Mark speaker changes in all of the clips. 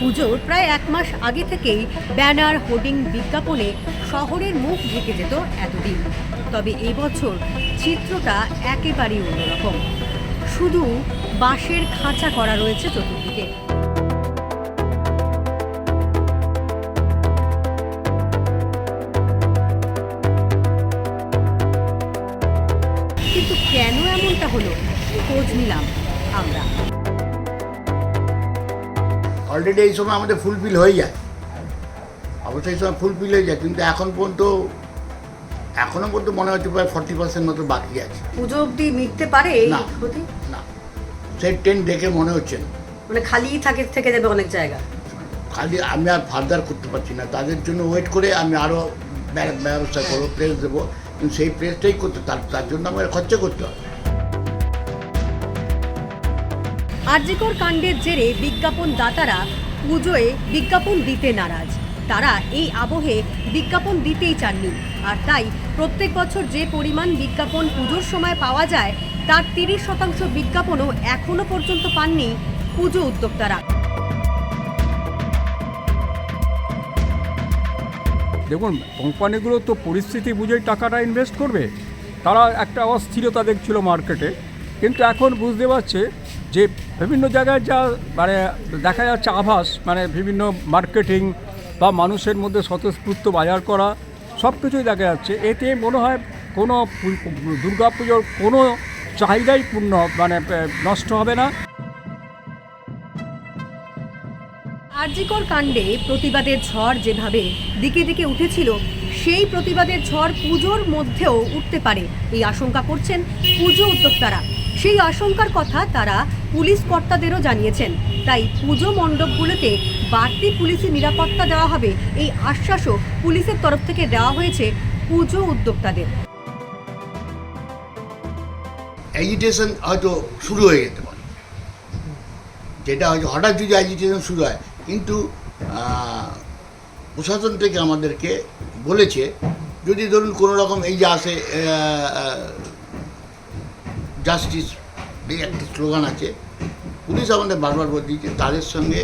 Speaker 1: পুজোর প্রায় এক মাস আগে থেকেই ব্যানার, হোর্ডিং, বিজ্ঞাপনে শহরের মুখ ঢেকে যেত এতদিন। তবে এবছর চিত্রটা একেবারেই অন্যরকম। শুধু বাঁশের খাঁচা করা রয়েছে চতুর্দিকে। কিন্তু কেন এমনটা হলো? খোঁজ নিলাম আমরা।
Speaker 2: অলরেডি এই সময় আমাদের ফুলফিল হয়ে যায়। অবশ্যই সময় ফুলফিল হয়ে যায় কিন্তু এখন পর্যন্ত এখনও পর্যন্ত মনে হচ্ছে প্রায় ফর্টি পার্সেন্ট মতো বাকি আছে।
Speaker 1: পুজো অবধি মিটতে পারে এই
Speaker 2: না। না। সেই ট্রেন দেখে মনে হচ্ছে না।
Speaker 1: মানে খালি থাকে থেকে যাবে অনেক জায়গা।
Speaker 2: খালি আমি আর ফার্দার করতে পারছি না। তাদের জন্য ওয়েট করে আমি আরও ব্যবস্থা করব প্রেস দেবো। কিন্তু সেই প্রেসটাই করতে তার তার জন্য আমাকে খরচা করতে হবে।
Speaker 1: আরজিকর কাণ্ডের জেরে বিজ্ঞাপন দাতারা পুজোয় বিজ্ঞাপন দিতে নারাজ। তারা এই আবহে বিজ্ঞাপন দিতেই চাননি। আর তাই প্রত্যেক বছর যে পরিমাণ বিজ্ঞাপন পুজোর সময় পাওয়া যায়, তার তিরিশ শতাংশ বিজ্ঞাপনও এখনও পর্যন্ত পাননি পুজো উদ্যোক্তারা।
Speaker 3: দেখুন, কোম্পানিগুলো তো পরিস্থিতি বুঝেই টাকাটা ইনভেস্ট করবে। তারা একটা অস্থিরতা দেখছিল মার্কেটে কিন্তু এখন বুঝতে পারছে যে বিভিন্ন জায়গায় যা মানে দেখা যাচ্ছে আভাস মানে বিভিন্ন মার্কেটিং বা মানুষের মধ্যে স্বতঃস্ফূর্ত বাজার করা, সব কিছুই দেখা যাচ্ছে। এতে মনে হয় কোনো দুর্গা পুজোর কোনো চাহিদাই পূর্ণ মানে নষ্ট হবে না।
Speaker 1: আরজিকর কাণ্ডে প্রতিবাদের ঝড় যেভাবে দিকে দিকে উঠেছিল, সেই প্রতিবাদের ঝড় পুজোর মধ্যেও উঠতে পারে। এই আশঙ্কা করছেন পুজো উদ্যোক্তারা। সেই আশঙ্কার কথা তারা পুলিশ কর্তাদেরও জানিয়েছেন। তাই পুজো মণ্ডপগুলোতে বাড়তি পুলিশি নিরাপত্তা দেওয়া হবে এই আশ্বাসও পুলিশের তরফ থেকে দেওয়া হয়েছে পুজো উদ্যোক্তাদের।
Speaker 2: অ্যাজিটেশন হয়তো শুরু হয়ে যেতে পারে। যেটা হয়তো হঠাৎ যদি অ্যাজিটেশন শুরু হয়, কিন্তু প্রশাসন থেকে আমাদেরকে বলেছে, যদি ধরুন কোনো রকম এই যে আসে জাস্টিস এই একটা স্লোগান আছে। পুলিশ আমাদের বারবার বলে দিয়েছে, তাদের সঙ্গে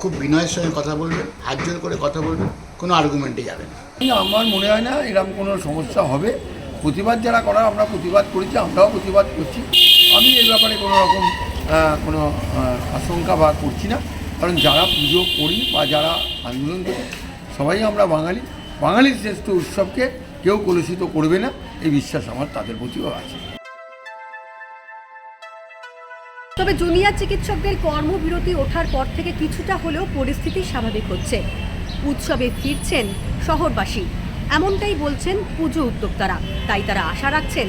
Speaker 2: খুব বিনয়ের সঙ্গে কথা বলবেন, হাত জোর করে কথা বলবেন, কোনো আর্গুমেন্টে যাবেন
Speaker 4: আমার মনে হয় না এরকম কোনো সমস্যা হবে। প্রতিবাদ যারা করার, আমরা প্রতিবাদ করেছি, আমরাও প্রতিবাদ করছি। আমি এই ব্যাপারে কোনো রকম কোনো আশঙ্কা বা করছি না। কারণ যারা পুজো করি বা যারা আন্দোলন করি, সবাই আমরা বাঙালি। বাঙালির শ্রেষ্ঠ উৎসবকে কেউ কলুষিত করবে না, এই বিশ্বাস আমার, তাদের প্রতিও আছে।
Speaker 1: তবে জুনিয়র চিকিৎসকদের কর্মবিরতি ওঠার পর থেকে কিছুটা হলেও পরিস্থিতি স্বাভাবিক হচ্ছে। উৎসবে ফিরছেন শহরবাসী। এমনটাই বলছেন পুজো উদ্যোক্তারা। তাই তারা আশা রাখছেন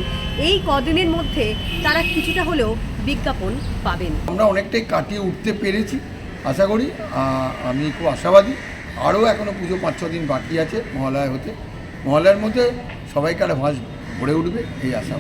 Speaker 1: এই কদিনের মধ্যে তারা কিছুটা হলেও বিজ্ঞাপন পাবেন।
Speaker 4: আমরা অনেকটাই কাটিয়ে উঠতে পেরেছি, আশা করি। আমি খুব আশাবাদী। আরও এখনও পুজো পাঁচ, ছ দিন বাকি আছে মহালয়া হতে। মহালয়ার মধ্যে সবাইকার ভাঁজ ভরে উঠবে, এই আশা।